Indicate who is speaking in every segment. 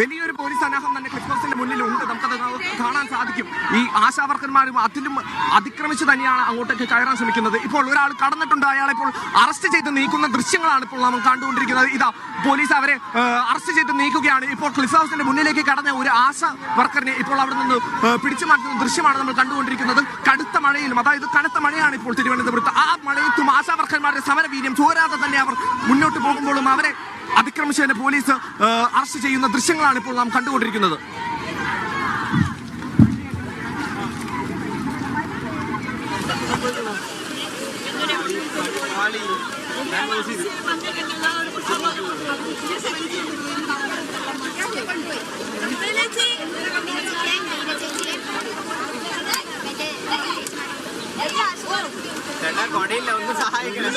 Speaker 1: വലിയൊരു പോലീസ് സന്നാഹം തന്നെ ക്രിസ്മസിന്റെ ഉണ്ട് നമുക്കത് കാണാൻ സാധിക്കും. ഈ ആശാവർക്കന്മാരും അതിലും അതിക്രമിച്ച് തന്നെയാണ് അങ്ങോട്ടേക്ക് കയറാൻ ശ്രമിക്കുന്നത്. ഇപ്പോൾ ഒരാൾ കടന്നിട്ടുണ്ട്. അയാളെ ഇപ്പോൾ അറസ്റ്റ് ചെയ്ത് നീക്കുന്ന ദൃശ്യങ്ങളാണ് ഇപ്പോൾ നമ്മൾ കണ്ടുകൊണ്ടിരിക്കുന്നത്. ഇതാ പോലീസ് അവരെ അറസ്റ്റ് ചെയ്ത് നീക്കുകയാണ്. ഇപ്പോൾ ക്ലിഫ് ഹൗസിന്റെ മുന്നിലേക്ക് കടന്ന ഒരു ആശ വർക്കറിനെ ഇപ്പോൾ അവിടെ നിന്ന് പിടിച്ചു മാറ്റുന്ന ദൃശ്യമാണ് നമ്മൾ കണ്ടുകൊണ്ടിരിക്കുന്നത്. കടുത്ത മഴയിലും അതായത് കനത്ത മഴയാണ് ഇപ്പോൾ തിരുവനന്തപുരത്ത്. ആ മഴയത്തും ആശാ വർക്കർമാരുടെ സമരവീര്യം ചോരാതെ തന്നെ അവർ മുന്നോട്ട് പോകുമ്പോഴും അവരെ അതിക്രമിച്ചതിന് പോലീസ് അറസ്റ്റ് ചെയ്യുന്ന ദൃശ്യങ്ങളാണ് ഇപ്പോൾ നാം കണ്ടുകൊണ്ടിരിക്കുന്നത്.
Speaker 2: ചേട്ടാ കൊടയില്ല ഒന്ന് സഹായിക്കണം.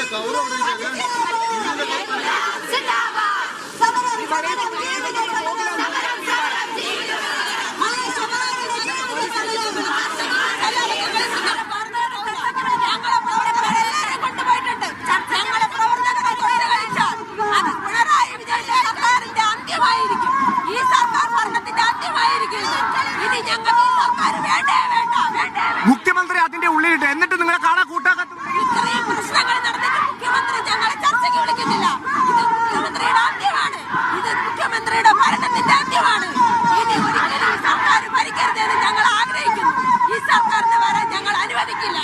Speaker 3: അനുവദിക്കില്ല.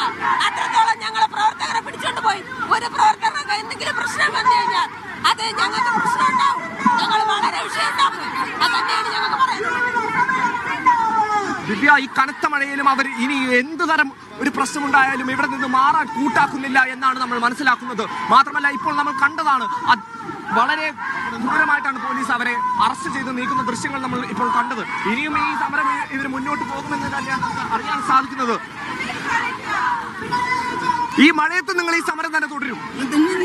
Speaker 3: അത്രത്തോളം ഞങ്ങൾ പ്രവർത്തകരെ പിടിച്ചോണ്ട് പോയി. ഒരു പ്രവർത്തകർക്ക് എന്തെങ്കിലും പ്രശ്നം വന്നു കഴിഞ്ഞാൽ അത് ഞങ്ങൾക്ക് പ്രശ്നം ഉണ്ടാവും. ഞങ്ങൾ വളരെ വിഷയമുണ്ടാക്കും. അതന്നെയാണ് ഞങ്ങൾക്ക്
Speaker 1: ദിവ്യ ഈ കനത്ത മഴയിലും അവർ ഇനി എന്ത് തരം ഒരു പ്രശ്നമുണ്ടായാലും ഇവിടെ നിന്ന് മാറാൻ കൂട്ടാക്കുന്നില്ല എന്നാണ് നമ്മൾ മനസ്സിലാക്കുന്നത്. മാത്രമല്ല ഇപ്പോൾ നമ്മൾ കണ്ടതാണ് വളരെ ക്രൂരമായിട്ടാണ് പോലീസ് അവരെ അറസ്റ്റ് ചെയ്ത് നീക്കുന്ന ദൃശ്യങ്ങൾ നമ്മൾ ഇപ്പോൾ കണ്ടത്. ഇനിയും ഈ സമരം ഇവർ മുന്നോട്ട് പോകുമെന്ന് തന്നെയാണ് അറിയാൻ സാധിക്കുന്നത്. ഈ മഴയത്ത് നിങ്ങൾ ഈ സമരം തന്നെ തുടരും.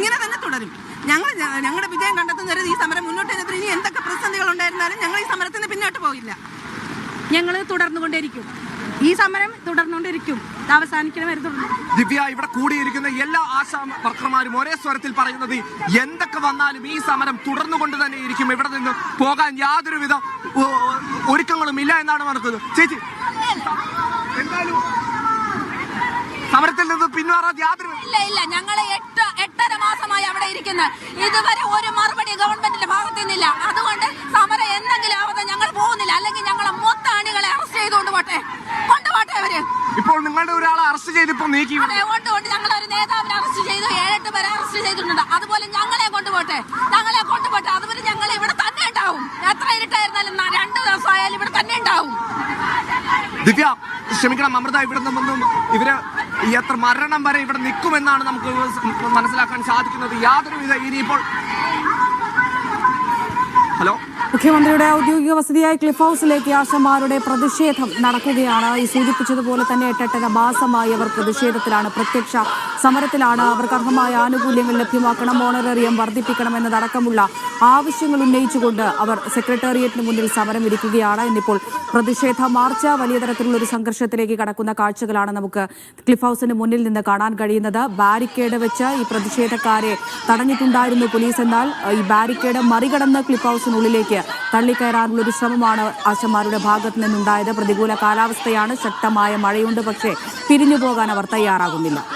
Speaker 4: ഇങ്ങനെ തന്നെ തുടരും. ഞങ്ങൾ ഞങ്ങളുടെ വിജയം കണ്ടെത്തുന്നവരെ ഈ സമരം മുന്നോട്ട് വരുന്നതിന് ഇനി എന്തൊക്കെ പ്രതിസന്ധികൾ ഉണ്ടായിരുന്നാലും ഞങ്ങൾ ഈ സമരത്തിന് പിന്നോട്ട് പോകില്ല.
Speaker 5: ഞങ്ങൾ തുടർന്നുകൊണ്ടിരിക്കും ഈ സമരം തുടർന്നുകൊണ്ടിരിക്കും. അവസാനിക്കണം വരെ
Speaker 1: ദിവ്യ ഇവിടെ കൂടിയിരിക്കുന്ന എല്ലാ ആശാ വർക്കർമാരും ഒരേ സ്വരത്തിൽ പറയുന്നത് എന്തൊക്കെ വന്നാലും ഈ സമരം തുടർന്നുകൊണ്ട് തന്നെ ഇരിക്കും. ഇവിടെ നിന്ന് പോകാൻ യാതൊരുവിധ ഒരുക്കങ്ങളും ഇല്ല എന്നാണ് നടക്കുന്നത് ചേച്ചി എന്തായാലും സമരത്തിൽ നിന്ന് പിന്മാറാൻ യാതൊരു
Speaker 3: ഇല്ല ഇല്ല. ഞങ്ങൾ എട്ട് എട്ടര മാസമായി അവിടെ ഇരിക്കുന്നത് ഇതുവരെ ഒരു മറുപടി ഗവൺമെന്റിന്റെ ഭാഗത്തു നിന്നില്ല. അതുകൊണ്ട് സമരം എന്തെങ്കിലും ആവത്തെ ഞങ്ങൾ പോകുന്നില്ല. അല്ലെങ്കിൽ ഞങ്ങളെ മൊത്തം അണികളെ അറസ്റ്റ് ചെയ്തുകൊണ്ട് പോട്ടെ. കൊണ്ടുപോട്ടെ അവർ.
Speaker 1: ഇപ്പോൾ നിങ്ങളുടെ ഒരാളെ അറസ്റ്റ് ചെയ്ത് ഇപ്പൊ നീക്കി
Speaker 3: അതെ കൊണ്ട് ഞങ്ങൾ ഒരു നേതാവിനെ അറസ്റ്റ് ചെയ്തു. ഏഴെട്ട് പേരെ അറസ്റ്റ് ചെയ്തിട്ടുണ്ട്. അതുപോലെ ഞങ്ങളെ കൊണ്ടുപോട്ടെ. ഞങ്ങളെ കൊണ്ടുപോട്ടെ. അതുപോലെ ഞങ്ങൾ ഇവിടെ തന്നെ ഉണ്ടാവും. എത്ര ഇരുട്ടായിരുന്നാലും രണ്ടു ദിവസമായാലും ഇവിടെ തന്നെ ഉണ്ടാവും.
Speaker 1: ദിവ്യ ക്ഷമിക്കണം. അമൃത ഇവിടെ നിന്നും ഇവർ എത്ര മരണം വരെ ഇവിടെ നിൽക്കുമെന്നാണ് നമുക്ക് മനസ്സിലാക്കാൻ സാധിക്കുന്നത്. യാതൊരുവിധ ഇനിയിപ്പോൾ ഹലോ?
Speaker 6: മുഖ്യമന്ത്രിയുടെ ഔദ്യോഗിക വസതിയായ ക്ലിഫ് ഹൗസിലേക്ക് ആശമാരുടെ പ്രതിഷേധം നടക്കുകയാണ്. ഈ സൂചിപ്പിച്ചതുപോലെ തന്നെ എട്ടെട്ടര മാസമായി അവർ പ്രതിഷേധത്തിലാണ്. പ്രത്യക്ഷ സമരത്തിലാണ് അവർക്ക് അർഹമായ ആനുകൂല്യങ്ങൾ ലഭ്യമാക്കണം ഓണറേറിയം വർദ്ധിപ്പിക്കണം എന്നതടക്കമുള്ള ആവശ്യങ്ങൾ ഉന്നയിച്ചുകൊണ്ട് അവർ സെക്രട്ടേറിയറ്റിന് മുന്നിൽ സമരം ഇരിക്കുകയാണ്. ഇന്നിപ്പോൾ പ്രതിഷേധ മാർച്ച് വലിയ തരത്തിലുള്ള ഒരു സംഘർഷത്തിലേക്ക് കടക്കുന്ന കാഴ്ചകളാണ് നമുക്ക് ക്ലിഫ് ഹൗസിന് മുന്നിൽ നിന്ന് കാണാൻ കഴിയുന്നത്. ബാരിക്കേഡ് വെച്ച് ഈ പ്രതിഷേധക്കാരെ തടഞ്ഞിട്ടുണ്ടായിരുന്നു പോലീസ് എന്നാൽ ഈ ബാരിക്കേഡ് മറികടന്ന് ക്ലിഫ് ഹൗസിനുള്ളിലേക്ക് തള്ളിക്കയറാനുള്ള ഒരു ശ്രമമാണ് ആശമാരുടെ ഭാഗത്തു നിന്നുണ്ടായത്. പ്രതികൂല കാലാവസ്ഥയാണ് ശക്തമായ മഴയുണ്ട്. പക്ഷേ പിരിഞ്ഞു പോകാൻ അവർ തയ്യാറാകുന്നില്ല.